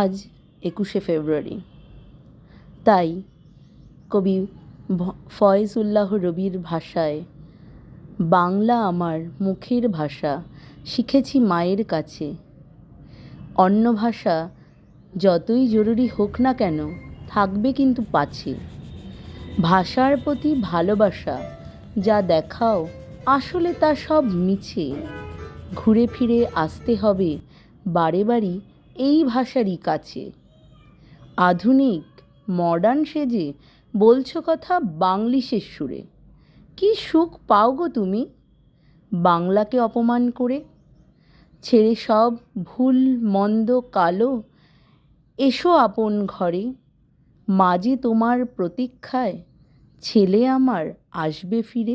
আজ একুশে ফেব্রুয়ারি। তাই কবি ফয়েজউল্লাহ রবির ভাষায়, বাংলা আমার মুখের ভাষা, শিখেছি মায়ের কাছে। অন্য ভাষা যতই জরুরি হোক না কেন, থাকবে কিন্তু পাছে। ভাষার প্রতি ভালোবাসা, যা দেখাও আসলে তা সব মিছে। ঘুরে ফিরে আসতে হবে বারে বারে এই ভাষারই কাছে। আধুনিক মডার্ন সেজে বলছো কথা বাংলিশের সুরে। কি সুখ পাও গো তুমি? বাংলাকে অপমান করে। ছেড়ে সব ভুল, মন্দ, কালো, এসো আপন ঘরে। মাঝে তোমার প্রতীক্ষায় ছেলে আমার আসবে ফিরে।